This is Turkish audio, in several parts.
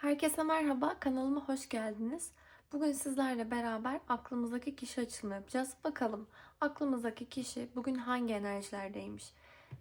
Herkese merhaba, kanalıma hoş geldiniz. Bugün sizlerle beraber aklımızdaki kişi açılımı yapacağız. Bakalım aklımızdaki kişi bugün hangi enerjilerdeymiş?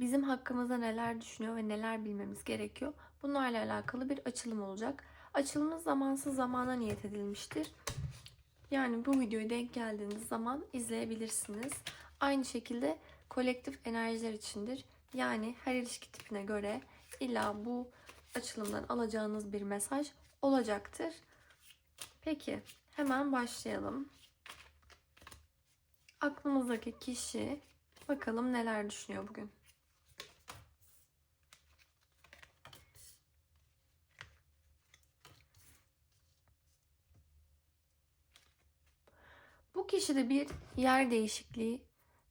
Bizim hakkımızda neler düşünüyor ve neler bilmemiz gerekiyor? Bunlarla alakalı bir açılım olacak. Açılımımız zamansız zamana niyet edilmiştir. Yani bu videoyu denk geldiğiniz zaman izleyebilirsiniz. Aynı şekilde kolektif enerjiler içindir. Yani her ilişki tipine göre illa bu açılımdan alacağınız bir mesaj olacaktır. Peki hemen başlayalım. Aklımızdaki kişi bakalım neler düşünüyor bugün. Bu kişide bir yer değişikliği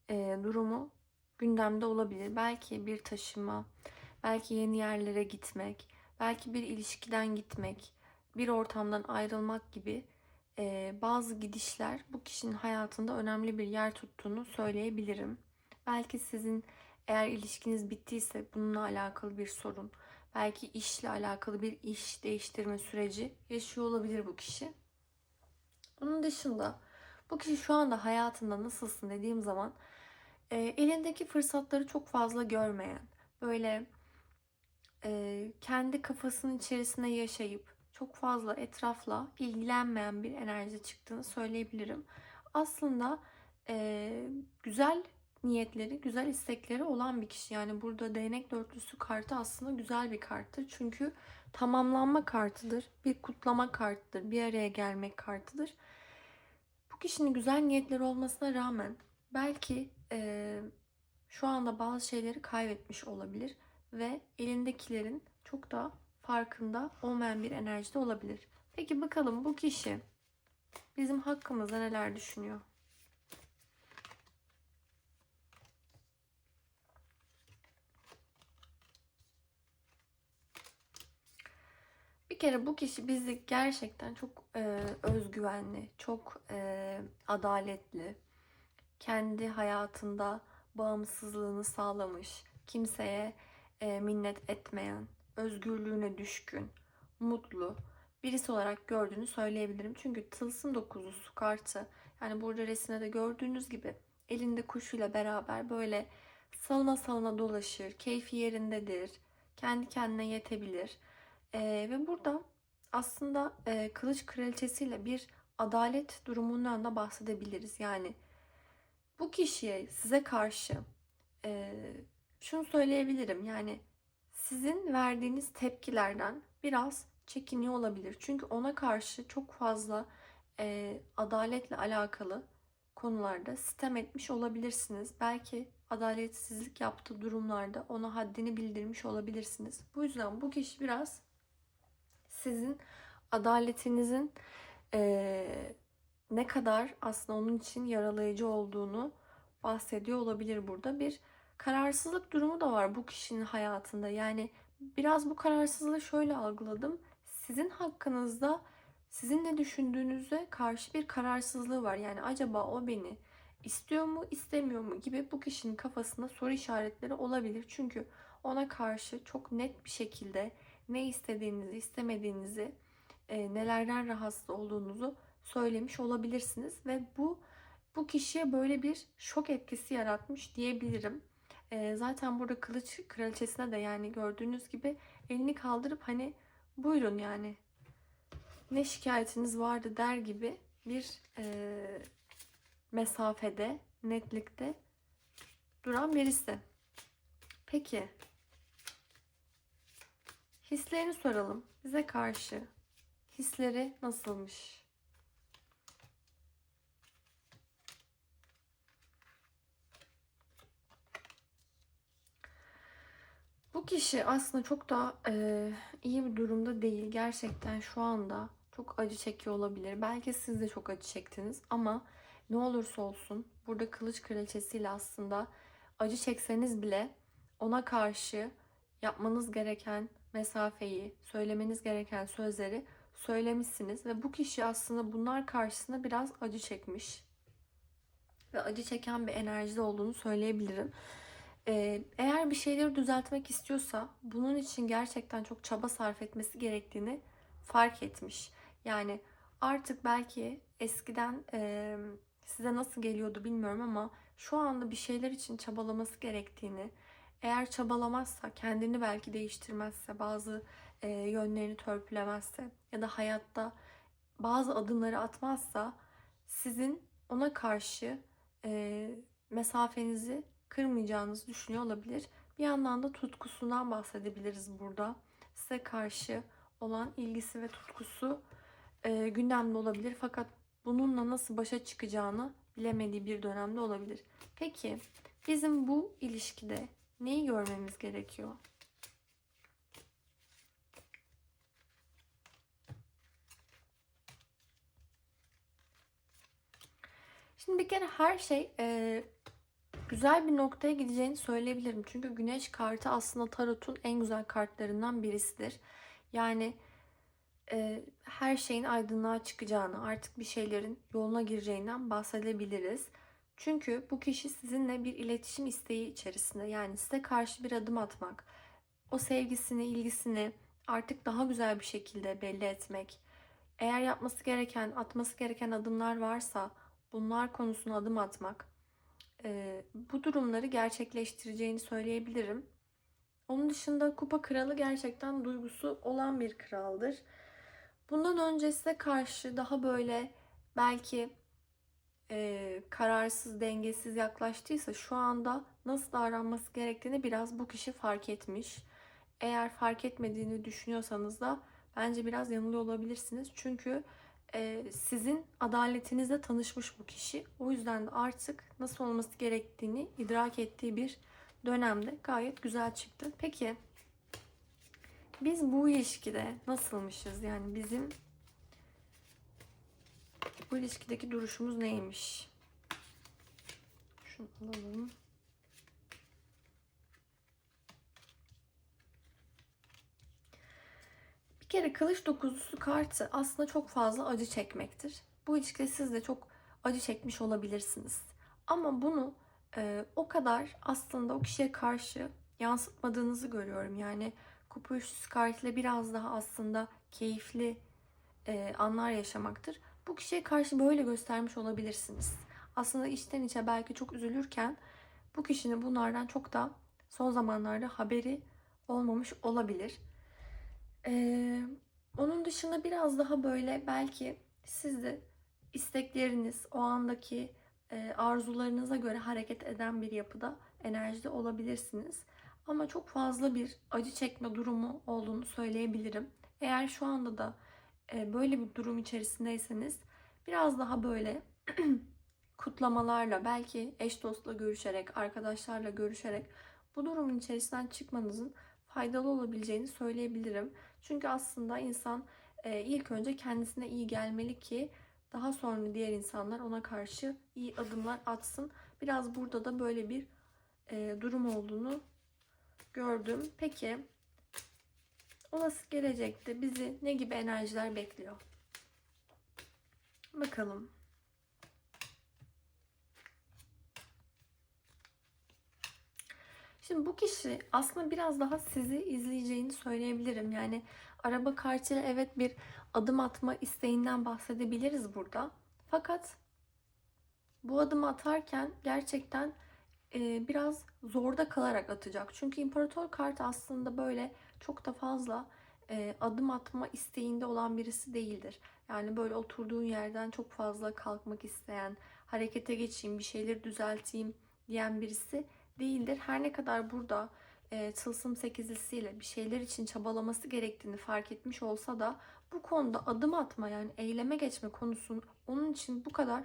e, durumu gündemde olabilir. Belki bir taşıma, belki yeni yerlere gitmek, belki bir ilişkiden gitmek, bir ortamdan ayrılmak gibi e, bazı gidişler bu kişinin hayatında önemli bir yer tuttuğunu söyleyebilirim. Belki sizin eğer ilişkiniz bittiyse bununla alakalı bir sorun, belki işle alakalı bir iş değiştirme süreci yaşıyor olabilir bu kişi. Bunun dışında bu kişi şu anda hayatında nasılsın dediğim zaman e, elindeki fırsatları çok fazla görmeyen, böyle e, kendi kafasının içerisinde yaşayıp çok fazla etrafla ilgilenmeyen bir enerji çıktığını söyleyebilirim. Aslında e, güzel niyetleri, güzel istekleri olan bir kişi. Yani burada değnek dörtlüsü kartı aslında güzel bir karttır. Çünkü tamamlanma kartıdır, bir kutlama kartıdır, bir araya gelmek kartıdır. Bu kişinin güzel niyetleri olmasına rağmen belki e, şu anda bazı şeyleri kaybetmiş olabilir ve elindekilerin çok da farkında olmayan bir enerjide olabilir. Peki bakalım bu kişi bizim hakkımızda neler düşünüyor? Bir kere bu kişi bizi gerçekten çok e, özgüvenli, çok e, adaletli, kendi hayatında bağımsızlığını sağlamış, kimseye e, minnet etmeyen, özgürlüğüne düşkün, mutlu birisi olarak gördüğünü söyleyebilirim. Çünkü tılsım dokuzusu kartı yani burada resimde de gördüğünüz gibi elinde kuşuyla beraber böyle salına salına dolaşır, keyfi yerindedir, kendi kendine yetebilir. E, ve burada aslında e, kılıç kraliçesiyle bir adalet durumundan da bahsedebiliriz. Yani bu kişiye size karşı e, şunu söyleyebilirim. Yani sizin verdiğiniz tepkilerden biraz çekiniyor olabilir. Çünkü ona karşı çok fazla e, adaletle alakalı konularda sitem etmiş olabilirsiniz. Belki adaletsizlik yaptığı durumlarda ona haddini bildirmiş olabilirsiniz. Bu yüzden bu kişi biraz sizin adaletinizin e, ne kadar aslında onun için yaralayıcı olduğunu bahsediyor olabilir burada. Bir kararsızlık durumu da var bu kişinin hayatında. Yani biraz bu kararsızlığı şöyle algıladım. Sizin hakkınızda sizin ne düşündüğünüze karşı bir kararsızlığı var. Yani acaba o beni istiyor mu, istemiyor mu gibi bu kişinin kafasında soru işaretleri olabilir. Çünkü ona karşı çok net bir şekilde ne istediğinizi, istemediğinizi, e, nelerden rahatsız olduğunuzu söylemiş olabilirsiniz ve bu bu kişiye böyle bir şok etkisi yaratmış diyebilirim. Zaten burada kılıç kraliçesine de yani gördüğünüz gibi elini kaldırıp hani buyurun yani ne şikayetiniz vardı der gibi bir e, mesafede, netlikte duran birisi. Peki hislerini soralım. Bize karşı hisleri nasılmış? Bu kişi aslında çok da e, iyi bir durumda değil. Gerçekten şu anda çok acı çekiyor olabilir. Belki siz de çok acı çektiniz ama ne olursa olsun burada kılıç kraliçesiyle aslında acı çekseniz bile ona karşı yapmanız gereken mesafeyi, söylemeniz gereken sözleri söylemişsiniz ve bu kişi aslında bunlar karşısında biraz acı çekmiş ve acı çeken bir enerjide olduğunu söyleyebilirim. Ee, eğer bir şeyleri düzeltmek istiyorsa bunun için gerçekten çok çaba sarf etmesi gerektiğini fark etmiş. Yani artık belki eskiden e, size nasıl geliyordu bilmiyorum ama şu anda bir şeyler için çabalaması gerektiğini, eğer çabalamazsa, kendini belki değiştirmezse, bazı e, yönlerini törpülemezse ya da hayatta bazı adımları atmazsa sizin ona karşı e, mesafenizi kırmayacağınızı düşünüyor olabilir. Bir yandan da tutkusundan bahsedebiliriz burada. Size karşı olan ilgisi ve tutkusu e, gündemde olabilir. Fakat bununla nasıl başa çıkacağını bilemediği bir dönemde olabilir. Peki bizim bu ilişkide neyi görmemiz gerekiyor? Şimdi bir kere her şey e, güzel bir noktaya gideceğini söyleyebilirim. Çünkü güneş kartı aslında tarotun en güzel kartlarından birisidir. Yani e, her şeyin aydınlığa çıkacağını, artık bir şeylerin yoluna gireceğinden bahsedebiliriz. Çünkü bu kişi sizinle bir iletişim isteği içerisinde. Yani size karşı bir adım atmak, o sevgisini, ilgisini artık daha güzel bir şekilde belli etmek. Eğer yapması gereken, atması gereken adımlar varsa bunlar konusuna adım atmak. E, bu durumları gerçekleştireceğini söyleyebilirim. Onun dışında kupa kralı gerçekten duygusu olan bir kraldır. Bundan önce size karşı daha böyle belki e, kararsız, dengesiz yaklaştıysa şu anda nasıl davranması gerektiğini biraz bu kişi fark etmiş. Eğer fark etmediğini düşünüyorsanız da bence biraz yanılıyor olabilirsiniz. Çünkü sizin adaletinizle tanışmış bu kişi. O yüzden de artık nasıl olması gerektiğini idrak ettiği bir dönemde gayet güzel çıktı. Peki biz bu ilişkide nasılmışız? Yani bizim bu ilişkideki duruşumuz neymiş? Şunu alalım. Bir kere kılıç dokuzlusu kartı aslında çok fazla acı çekmektir. Bu ilişkide siz de çok acı çekmiş olabilirsiniz. Ama bunu e, o kadar aslında o kişiye karşı yansıtmadığınızı görüyorum. Yani kupa üçlüsü kartıyla biraz daha aslında keyifli e, anlar yaşamaktır. Bu kişiye karşı böyle göstermiş olabilirsiniz. Aslında içten içe belki çok üzülürken bu kişinin bunlardan çok da son zamanlarda haberi olmamış olabilir. Ee, onun dışında biraz daha böyle belki siz de istekleriniz, o andaki e, arzularınıza göre hareket eden bir yapıda, enerjide olabilirsiniz. Ama çok fazla bir acı çekme durumu olduğunu söyleyebilirim. Eğer şu anda da e, böyle bir durum içerisindeyseniz biraz daha böyle kutlamalarla, belki eş dostla görüşerek, arkadaşlarla görüşerek bu durumun içerisinden çıkmanızın faydalı olabileceğini söyleyebilirim. Çünkü aslında insan e, ilk önce kendisine iyi gelmeli ki daha sonra diğer insanlar ona karşı iyi adımlar atsın. Biraz burada da böyle bir e, durum olduğunu gördüm. Peki olası gelecekte bizi ne gibi enerjiler bekliyor? Bakalım. Şimdi bu kişi aslında biraz daha sizi izleyeceğini söyleyebilirim. Yani araba kartıyla evet bir adım atma isteğinden bahsedebiliriz burada. Fakat bu adımı atarken gerçekten e, biraz zorda kalarak atacak. Çünkü imparator kartı aslında böyle çok da fazla e, adım atma isteğinde olan birisi değildir. Yani böyle oturduğun yerden çok fazla kalkmak isteyen, harekete geçeyim, bir şeyleri düzelteyim diyen birisi değildir. Her ne kadar burada e, tılsım sekizlisiyle bir şeyler için çabalaması gerektiğini fark etmiş olsa da bu konuda adım atma yani eyleme geçme konusunun onun için bu kadar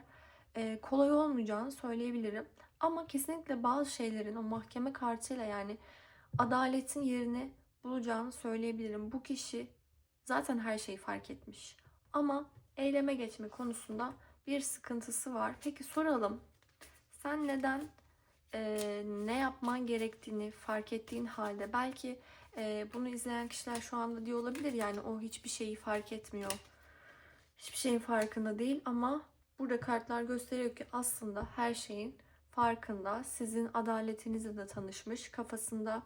e, kolay olmayacağını söyleyebilirim. Ama kesinlikle bazı şeylerin o mahkeme kartıyla yani adaletin yerini bulacağını söyleyebilirim. Bu kişi zaten her şeyi fark etmiş. Ama eyleme geçme konusunda bir sıkıntısı var. Peki soralım. Sen neden e, ne yapman gerektiğini fark ettiğin halde belki e, bunu izleyen kişiler şu anda diyor olabilir yani o hiçbir şeyi fark etmiyor. Hiçbir şeyin farkında değil ama burada kartlar gösteriyor ki aslında her şeyin farkında. Sizin adaletinizle de tanışmış. Kafasında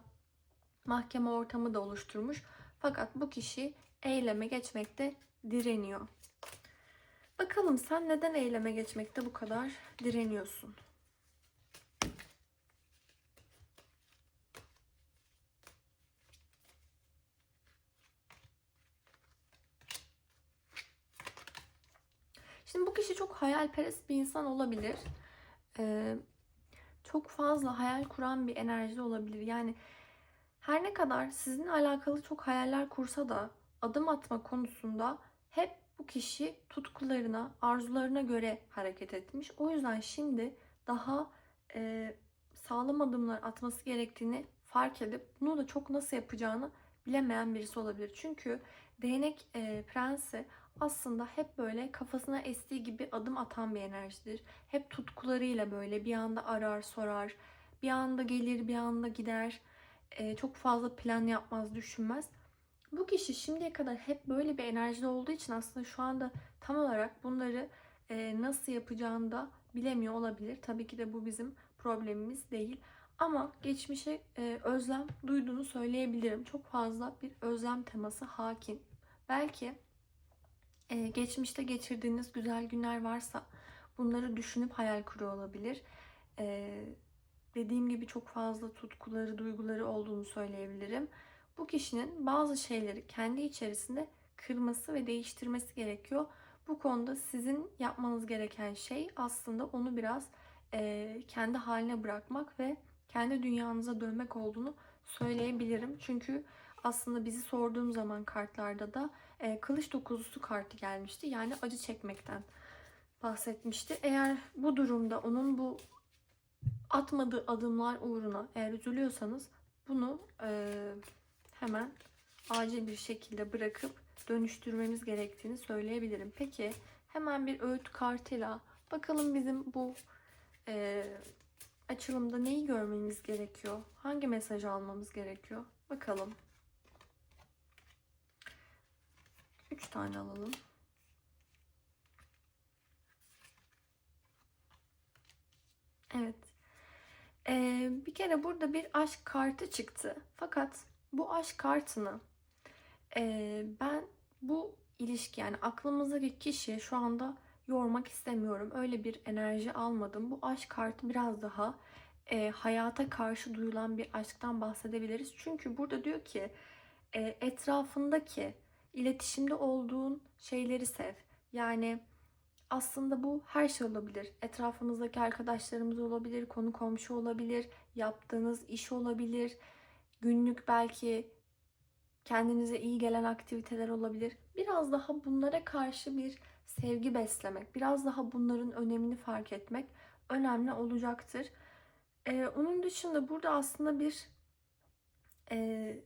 mahkeme ortamı da oluşturmuş. Fakat bu kişi eyleme geçmekte direniyor. Bakalım sen neden eyleme geçmekte bu kadar direniyorsun? Şimdi bu kişi hayalperest bir insan olabilir. Ee, çok fazla hayal kuran bir enerjide olabilir. Yani her ne kadar sizinle alakalı çok hayaller kursa da adım atma konusunda hep bu kişi tutkularına, arzularına göre hareket etmiş. O yüzden şimdi daha e, sağlam adımlar atması gerektiğini fark edip bunu da çok nasıl yapacağını bilemeyen birisi olabilir. Çünkü değnek e, prensi aslında hep böyle kafasına estiği gibi adım atan bir enerjidir. Hep tutkularıyla böyle bir anda arar sorar, bir anda gelir bir anda gider. E, çok fazla plan yapmaz, düşünmez. Bu kişi şimdiye kadar hep böyle bir enerjide olduğu için aslında şu anda tam olarak bunları e, nasıl yapacağını da bilemiyor olabilir. Tabii ki de bu bizim problemimiz değil. Ama geçmişe e, özlem duyduğunu söyleyebilirim. Çok fazla bir özlem teması hakim. Belki e, geçmişte geçirdiğiniz güzel günler varsa bunları düşünüp hayal kuruyor olabilir. E, dediğim gibi çok fazla tutkuları, duyguları olduğunu söyleyebilirim. Bu kişinin bazı şeyleri kendi içerisinde kırması ve değiştirmesi gerekiyor. Bu konuda sizin yapmanız gereken şey aslında onu biraz e, kendi haline bırakmak ve kendi dünyanıza dönmek olduğunu söyleyebilirim. Çünkü aslında bizi sorduğum zaman kartlarda da e, kılıç dokuzusu kartı gelmişti. Yani acı çekmekten bahsetmişti. Eğer bu durumda onun bu atmadığı adımlar uğruna eğer üzülüyorsanız bunu e, hemen acil bir şekilde bırakıp dönüştürmemiz gerektiğini söyleyebilirim. Peki hemen bir öğüt kartıyla bakalım bizim bu e, açılımda neyi görmemiz gerekiyor? Hangi mesajı almamız gerekiyor? Bakalım. 3 tane alalım. Evet. Ee, bir kere burada bir aşk kartı çıktı. Fakat bu aşk kartını e, ben bu ilişki yani aklımızdaki kişi şu anda yormak istemiyorum. Öyle bir enerji almadım. Bu aşk kartı biraz daha e, hayata karşı duyulan bir aşktan bahsedebiliriz. Çünkü burada diyor ki e, etrafındaki iletişimde olduğun şeyleri sev. Yani aslında bu her şey olabilir. Etrafımızdaki arkadaşlarımız olabilir, konu komşu olabilir, yaptığınız iş olabilir. Günlük belki kendinize iyi gelen aktiviteler olabilir. Biraz daha bunlara karşı bir sevgi beslemek, biraz daha bunların önemini fark etmek önemli olacaktır. Ee, onun dışında burada aslında bir e,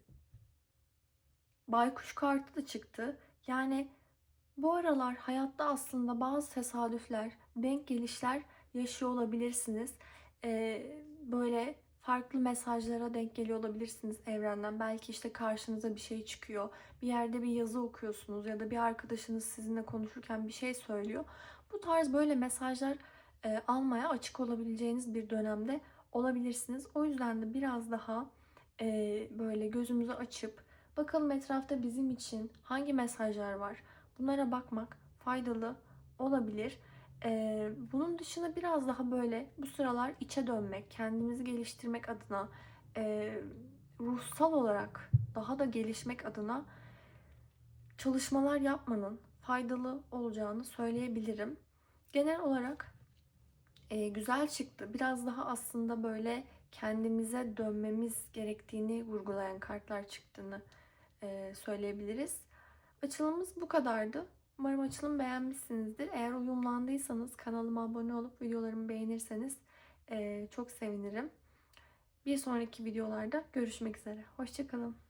baykuş kartı da çıktı. Yani bu aralar hayatta aslında bazı tesadüfler, denk gelişler yaşıyor olabilirsiniz. Ee, böyle farklı mesajlara denk geliyor olabilirsiniz evrenden. Belki işte karşınıza bir şey çıkıyor. Bir yerde bir yazı okuyorsunuz ya da bir arkadaşınız sizinle konuşurken bir şey söylüyor. Bu tarz böyle mesajlar e, almaya açık olabileceğiniz bir dönemde olabilirsiniz. O yüzden de biraz daha e, böyle gözümüzü açıp bakalım etrafta bizim için hangi mesajlar var. Bunlara bakmak faydalı olabilir. Ee, bunun dışında biraz daha böyle bu sıralar içe dönmek, kendimizi geliştirmek adına, e, ruhsal olarak daha da gelişmek adına çalışmalar yapmanın faydalı olacağını söyleyebilirim. Genel olarak e, güzel çıktı. Biraz daha aslında böyle kendimize dönmemiz gerektiğini vurgulayan kartlar çıktığını söyleyebiliriz. Açılımımız bu kadardı. Umarım açılım beğenmişsinizdir. Eğer uyumlandıysanız kanalıma abone olup videolarımı beğenirseniz e, çok sevinirim. Bir sonraki videolarda görüşmek üzere. Hoşçakalın.